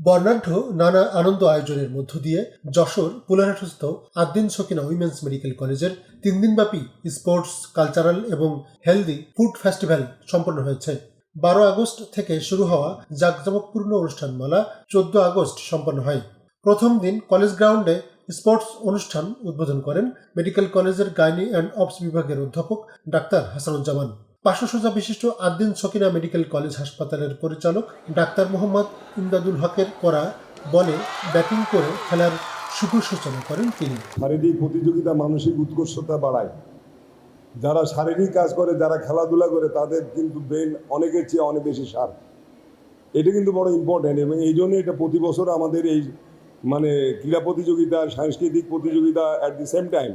বর্ণাঢ্য নানা আনন্দ আয়োজনের মধ্য দিয়ে Jessore পুলারহাটস্থ Addin Sakina women's medical college তিন দিনব্যাপী স্পোর্টস, কালচারাল এবং হেলদি ফুড ফেস্টিভ্যাল সম্পন্ন হয়েছে। বারো আগস্ট থেকে শুরু হওয়া জাঁকজমকপূর্ণ অনুষ্ঠানমালা চোদ্দ আগস্ট সম্পন্ন হয়। প্রথম দিন কলেজ গ্রাউন্ডে স্পোর্টস অনুষ্ঠান উদ্বোধন করেন মেডিকেল কলেজের গাইনি অ্যান্ড অপস বিভাগের অধ্যাপক ডাক্তার হাসানুজ্জামান। পার্শ্বসজ্জা বিশিষ্ট আদ্দিন সকিনা মেডিকেল কলেজ হাসপাতালের পরিচালক ডাক্তার মোহাম্মদ ইমদাদুল হকের করা বলে ব্যাটিং করে খেলার শুভ সূচনা করেন তিনি। শারীরিক প্রতিযোগিতা মানসিক উৎকর্ষতা বাড়ায়। যারা শারীরিক কাজ করে, যারা খেলাধুলা করে, তাদের কিন্তু ব্রেন অনেকের চেয়ে অনেক বেশি সার এটা কিন্তু বড় ইম্পর্ট্যান্ট এবং এই জন্য এটা প্রতি বছর আমাদের এই মানে ক্রীড়া প্রতিযোগিতা, সাংস্কৃতিক প্রতিযোগিতা অ্যাট দি সেম টাইম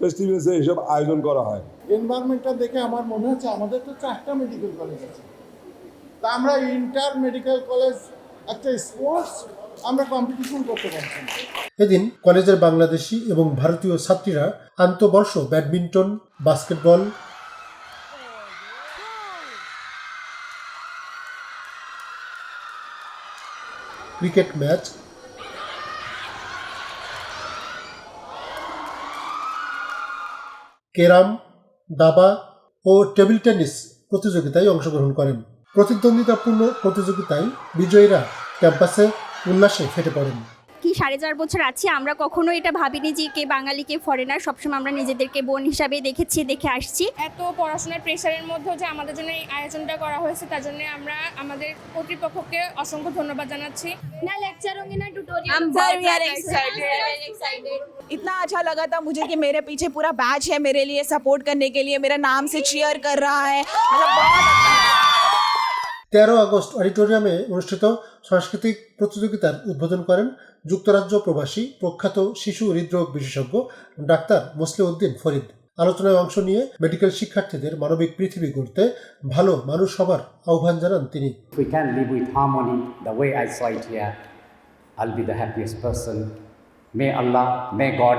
ফেস্টিভ্যালসে এসব আয়োজন করা হয়। এনভায়রনমেন্টটা দেখে আমার মনে হচ্ছে আমাদের তো চারটা মেডিকেল কলেজ আছে। তা আমরা ইন্টার মেডিকেল কলেজ একটা স্পোর্টস আমরা কম্পিটিশন করতে পারছি এদিন কলেজের বাংলাদেশি এবং ভারতীয় ছাত্রীরা আন্তবর্ষ badminton basketball cricket match carrom দাবা ও টেবিল টেনিস প্রতিযোগিতায় অংশগ্রহণ করেন। প্রতিদ্বন্দ্বিতাপূর্ণ প্রতিযোগিতায় বিজয়ীরা ক্যাম্পাসে উল্লাসে ফেটে পড়েন। কি সাড়ে চার বছর আছি আমরা কখনো এটা ভাবিনি যে কে বাঙালি কে ফরেনার সবসময় আমরা নিজেদেরকে বোন হিসাবে দেখেছি দেখে আসছি। এত পড়াশোনার প্রেশারের মধ্যেও যে আমাদের জন্য এই আয়োজনটা করা হয়েছে তার জন্য আমরা আমাদের কর্তৃপক্ষকে অসংখ্য ধন্যবাদ জানাচ্ছি। না লেকচার होंगे ना ट्यूटोरियल वी आर एक्साइटेड इतना अच्छा लगा মেরে मुझे कि मेरे पीछे पूरा बैच है मेरे लिए सपोर्ट करने के তেরো আগস্ট অডিটোরিয়ামে অনুষ্ঠিত সাংস্কৃতিক প্রতিযোগিতার উদ্বোধন করেন যুক্তরাজ্য প্রবাসী প্রখ্যাত শিশু হৃদরোগ বিশেষজ্ঞ ডাক্তার মুসলিউদ্দিন ফরিদ। আলোচনায় অংশ নিয়ে মেডিকেল শিক্ষার্থীদের মানবিক পৃথিবী গড়তে ভালো মানুষ হবার আহ্বান জানান তিনি। We can live with harmony the way I saw it here, I'll be the happiest person. May Allah, may God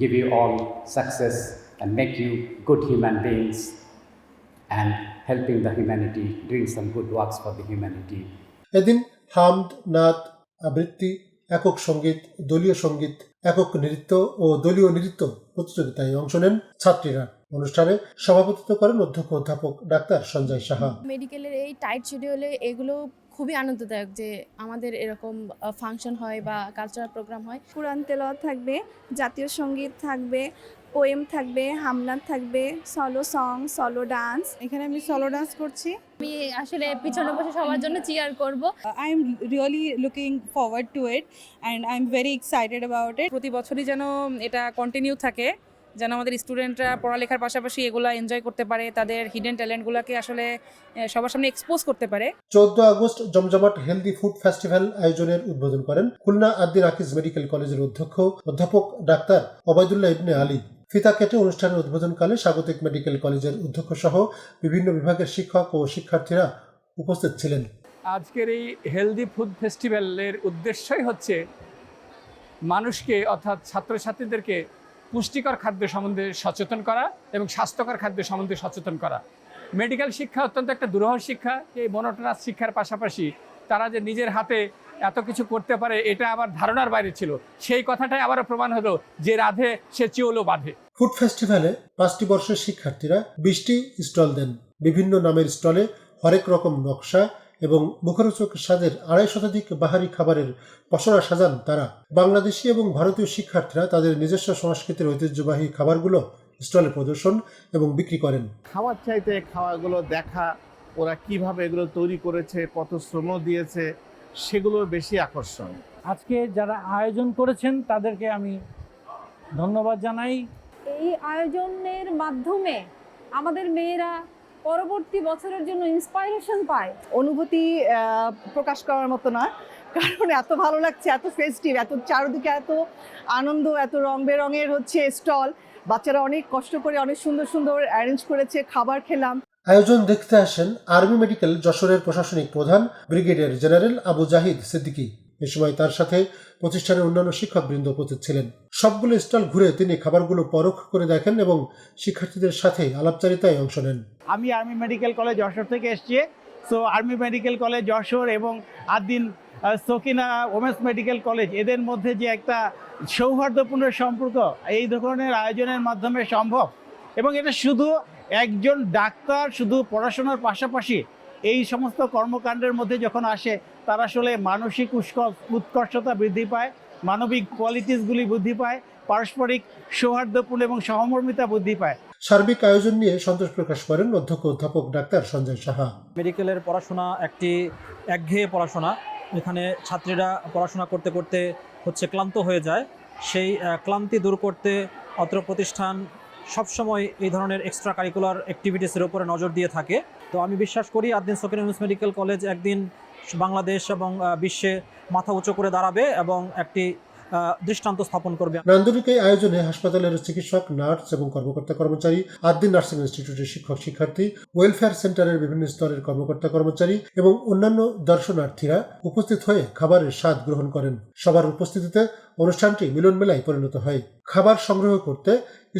give you all success and make you good human beings. And helping the humanity, doing some good works for the humanity. এদিন হামদ নাত আবৃত্তি একক সংগীত দলীয় সংগীত একক নৃত্য ও দলীয় নৃত্য প্রতিযোগিতায় অংশ নেন ছাত্রীরা অনুষ্ঠানে সভাপতিত্ব করেন অধ্যক্ষ অধ্যাপক ডাক্তার সঞ্জয় সাহা মেডিকেলের এই টাইট শিডিউলে এগুলো খুবই আনন্দদায়ক যে আমাদের এরকম ফাংশন হয় বা কালচারাল প্রোগ্রাম হয়। কোরআন তেলাওয়াত থাকবে জাতীয় সংগীত থাকবে পোয়েম থাকবে হামনাত থাকবে সলো সং সলো ডান্স এখানে আমি সলো ডান্স করছি। আমি আসলে পিছনে বসে সবার জন্য চিয়ার করব। I am really looking forward to it and I am very excited about it প্রতি বছরই যেন এটা কন্টিনিউ থাকে। যেন আমাদের স্টুডেন্টরা পড়ালেখার পাশাপাশি এগুলা এনজয় করতে পারে তাদের হিডেন ট্যালেন্টগুলোকে আসলে সবার সামনে এক্সপোজ করতে পারে। চোদ্দ আগস্ট জমজমাট হেলদি ফুড ফেস্টিভ্যাল আয়োজনের উদ্বোধন করেন খুলনা আদ্দিন আকিজ মেডিকেল কলেজের অধ্যক্ষ অধ্যাপক ডাক্তার ওবায়দুল্লাহ ইবনে আলী। ফিতা কেটে অনুষ্ঠানের উদ্বোধনকালে স্বাগতিক মেডিকেল কলেজের অধ্যক্ষ সহ বিভিন্ন বিভাগের শিক্ষক ও শিক্ষার্থীরা উপস্থিত ছিলেন। আজকের এই হেলদি ফুড ফেস্টিভ্যালের উদ্দেশ্যই হচ্ছে মানুষকে অর্থাৎ ছাত্রছাত্রীদেরকে পুষ্টিকর খাদ্য সম্বন্ধে সচেতন করা এবং স্বাস্থ্যকর খাদ্য সম্বন্ধে সচেতন করা। মেডিকেল শিক্ষা অত্যন্ত একটা দুরহ শিক্ষা। এই মনোটনাস শিক্ষার পাশাপাশি তারা যে নিজের হাতে এত কিছু করতে পারে, এটা আবার ধারণার বাইরে ছিল। সেই কথাটাই আবারও প্রমাণ হলো যে রাধে, সে চিওলো বাঁধে। ফুড ফেস্টিভ্যালে পাঁচটি বর্ষের শিক্ষার্থীরা বিশটি স্টল দেন। বিভিন্ন নামের স্টলে হরেক রকম নকশা এবং মুখরোচক স্বাদের আড়াই শতাধিক বাহারি খাবারের পসরা সাজান তারা। বাংলাদেশি এবং ভারতীয় শিক্ষার্থীরা তাদের নিজস্ব সংস্কৃতির ঐতিহ্যবাহী খাবারগুলো স্টলে প্রদর্শন এবং বিক্রি করেন। খাওয়ার চাইতে খাওয়াগুলো দেখা ওরা কীভাবে এগুলো তৈরি করেছে কত শ্রম দিয়েছে সেগুলো বেশি আকর্ষণ। আজকে যারা আয়োজন করেছেন তাদেরকে আমি ধন্যবাদ জানাই। এই আয়োজনের মাধ্যমে আমাদের মেয়েরা পরবর্তী বছরের জন্য ইন্সপাইরেশন পায়? অনুভূতি আহ, প্রকাশ করার মতো নয়। কারণ এত ভালো লাগছে এত ফেস্টিভ এত চারদিকে এত আনন্দ এত রং বেরঙের হচ্ছে স্টল বাচ্চারা অনেক কষ্ট করে অনেক সুন্দর সুন্দর অ্যারেঞ্জ করেছে খাবার খেলাম। আয়োজন দেখতে আসেন আর্মি মেডিকেল যশোরের প্রশাসনিক প্রধান ব্রিগেডিয়ার জেনারেল আবু জাহিদ সিদ্দিকী। এ সময় তার সাথে প্রতিষ্ঠানের অন্যান্য শিক্ষকবৃন্দ উপস্থিত ছিলেন। সবগুলো স্টল ঘুরে তিনি খাবারগুলো পরখ করে দেখেন এবং শিক্ষার্থীদের সাথে আলাপচারিতায় অংশ নেন। আমি আর্মি মেডিকেল কলেজ যশোর থেকে এসেছি। So army medical college Jessore এবং Addin Sakina women's medical college এদের মধ্যে যে একটা সৌহার্দ্যপূর্ণ সম্পর্ক, এই ধরনের আয়োজনের মাধ্যমে সম্ভব। এবং এটা শুধু একজন ডাক্তার, শুধু পড়াশোনার পাশাপাশি এই সমস্ত কর্মকাণ্ডের মধ্যে যখন আসে, তার আসলে মানসিক উৎকর্ষ উৎকর্ষতা বৃদ্ধি পায়, মানবিক কোয়ালিটিসগুলি বৃদ্ধি পায় পারস্পরিক সৌহার্দ্যপূর্ণ এবং সহমর্মিতা বৃদ্ধি পায়। সার্বিক আয়োজন নিয়ে সন্তোষ প্রকাশ করেন অধ্যক্ষ অধ্যাপক ডাক্তার সঞ্জয় সাহা। মেডিকেলের পড়াশোনা একটি একঘেয়ে পড়াশোনা। এখানে ছাত্রীরা পড়াশোনা করতে করতে হচ্ছে ক্লান্ত হয়ে যায়। সেই ক্লান্তি দূর করতে অত্র প্রতিষ্ঠান সবসময় এই ধরনের এক্সট্রা কারিকুলার অ্যাক্টিভিটিসের উপরে নজর দিয়ে থাকে। তো আমি বিশ্বাস করি Addin Sakina women's medical college একদিন বাংলাদেশ এবং বিশ্বে মাথা উঁচু করে দাঁড়াবে এবং একটি দৃষ্টান্ত স্থাপন করবে। নান্দনিক এই আয়োজনে হাসপাতালের চিকিৎসক নার্স এবং কর্মকর্তা কর্মচারী আদ্দিন নার্সিং ইনস্টিটিউটের শিক্ষক শিক্ষার্থী ওয়েলফেয়ার সেন্টারের বিভিন্ন স্তরের কর্মকর্তা কর্মচারী এবং অন্যান্য দর্শনার্থীরা উপস্থিত হয়ে খাবারের স্বাদ গ্রহণ করেন। সবার উপস্থিতিতে অনুষ্ঠানটি মিলন মেলায় পরিণত হয়। খাবার সংগ্রহ করতে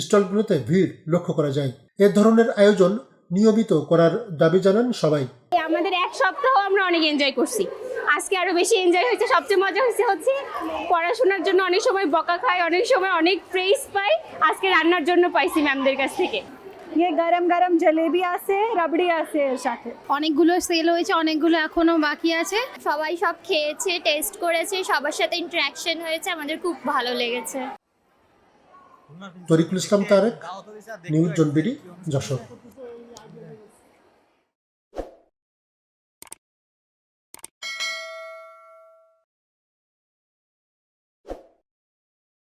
স্টলগুলোতে ভিড় লক্ষ্য করা যায়। এ ধরনের আয়োজন নিয়মিত করার দাবি জানান সবাই। আমাদের এক সপ্তাহ আমরা অনেক এনজয় করছি। আজকে আরও বেশি এনজয় হয়েছে সবচেয়ে মজা হয়েছে হচ্ছে পড়াশোনার জন্য অনেক সময় বকা খাই অনেক সময় অনেক প্রেস পাই আজকে রান্নার জন্য পাইছি ম্যামদের কাছ থেকে। ইয়ে গরম গরম জলেবি আছে রাবড়ি আছে এর সাথে। অনেকগুলো সেল হয়েছে অনেকগুলো এখনও বাকি আছে। সবাই সব খেয়েছে টেস্ট করেছে সবার সাথে ইন্টারাকশন হয়েছে আমাদের খুব ভালো লেগেছে। তরিকুল ইসলাম তারেক নিউজ জনবিডি যশোর।